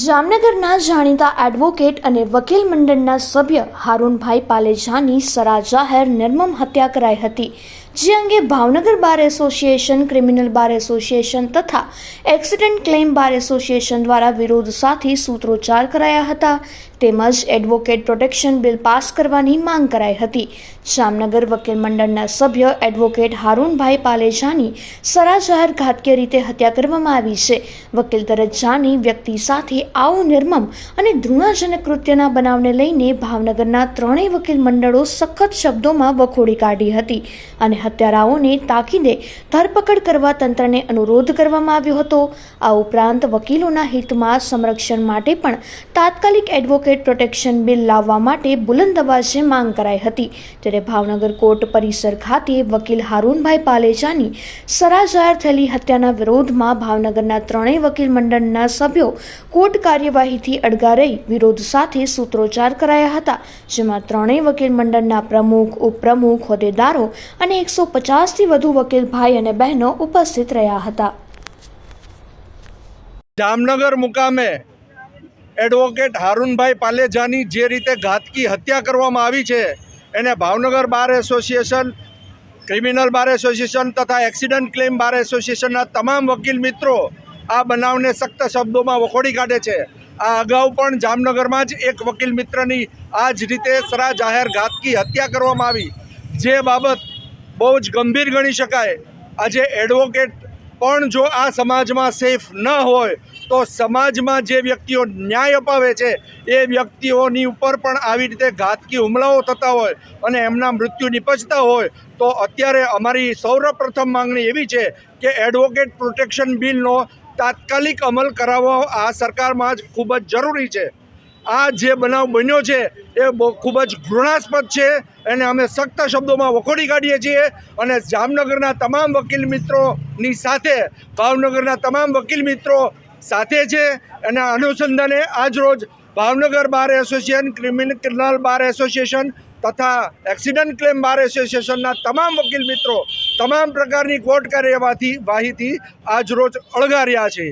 જામનગરના જાણીતા એડવોકેટ અને વકીલ મંડળના સભ્ય હારૂનભાઈ પાલેજાની સરા જાહેર નિર્મમ હત્યા કરાઈ હતી. જે અંગે Bhavnagar bar association, criminal bar association તથા એક્સિડન્ટ ક્લેમ બાર એસોસિએશન દ્વારા વિરોધ સાથે સૂત્રોચ્ચાર કરાયા હતા. તેમજ એડવોકેટ પ્રોટેક્શન બિલ પાસ કરવાની માંગ કરાઈ હતી. જામનગર વકીલ મંડળના સભ્ય એડવોકેટ હારૂનભાઈ પાલેજાની સરાજાહેર ઘાતકીય રીતે હત્યા કરવામાં આવી છે. વકીલ દરજ્જાની વ્યક્તિ સાથે આવું નિર્મમ અને ધૃણાજનક કૃત્યના બનાવને લઈને ભાવનગરના ત્રણેય વકીલ મંડળો સખત શબ્દોમાં વખોડી કાઢી હતી અને હત્યારાઓને તાકીદે ધરપકડ કરવા તંત્રને અનુરોધ કરવામાં આવ્યો હતો. આ ઉપરાંત વકીલોના હિતમાં સંરક્ષણ માટે પણ તાત્કાલિક એડવોકેટ પ્રોટેક્શન બિલ લાવવા માટે બુલંદ માંગ કરાઈ હતી. ત્યારે ભાવનગર કોર્ટ પરિસર ખાતે વકીલ હારૂનભાઈ પાલેજાની સરા થયેલી હત્યાના વિરોધમાં ભાવનગરના ત્રણેય વકીલ મંડળના સભ્યો કોર્ટ કાર્યવાહીથી અડગા રહી વિરોધ સાથે સૂત્રોચ્ચાર કરાયા હતા, જેમાં ત્રણેય વકીલ મંડળના પ્રમુખ, ઉપપ્રમુખ, હોદ્દેદારો અને એકસો પચાસથી વધુ વકીલ ભાઈ અને બહેનો ઉપસ્થિત રહ્યા હતા. જામનગર મુકામે એડવોકેટ હારૂનભાઈ પાલેજાની જે રીતે ઘાતકી હત્યા કરવામાં આવી છે, એને Bhavnagar bar association, criminal bar association તથા એક્સિડન્ટ ક્લેમ બાર એસોસિએશનના તમામ વકીલ મિત્રો આ બનાવને સખ્ત શબ્દોમાં વખોડી કાઢે છે. આ અગાઉ પણ જામનગરમાં જ એક વકીલ મિત્રની આ જ રીતે સરા જાહેર ઘાતકી હત્યા કરવામાં આવી. જે બાબત બહુ જ ગંભીર ગણી શકાય. આજે એડવોકેટ પણ જો આ સમાજમાં સેફ ન હોય તો સમાજમાં જે વ્યક્તિઓ ન્યાય અપાવે છે, એ વ્યક્તિઓની ઉપર પણ આવી રીતે ઘાતકી હુમલાઓ થતા હોય અને એમના મૃત્યુ નિપજતા હોય, તો અત્યારે અમારી સૌપ્રથમ માંગણી એવી છે કે એડવોકેટ પ્રોટેક્શન બિલનો તાત્કાલિક અમલ કરાવવો આ સરકારમાં જ ખૂબ જ જરૂરી છે. આ જે બનાવ બન્યો છે, એ ખૂબ જ ઘૃણાસ્પદ છે એને અમે સખ્ત શબ્દોમાં વખોડી કાઢીએ છીએ અને જામનગરના તમામ વકીલ મિત્રોની સાથે, ભાવનગરના તમામ વકીલ મિત્રો સાથે છે. એના અનુસંધાને આજરોજ Bhavnagar bar association criminal bar association તથા એક્સિડન્ટ ક્લેમ બાર એસોસિએશનના તમામ વકીલ મિત્રો તમામ પ્રકારની કોર્ટ કાર્યવાહી વાહીથી આજરોજ અળગા રહ્યા છે.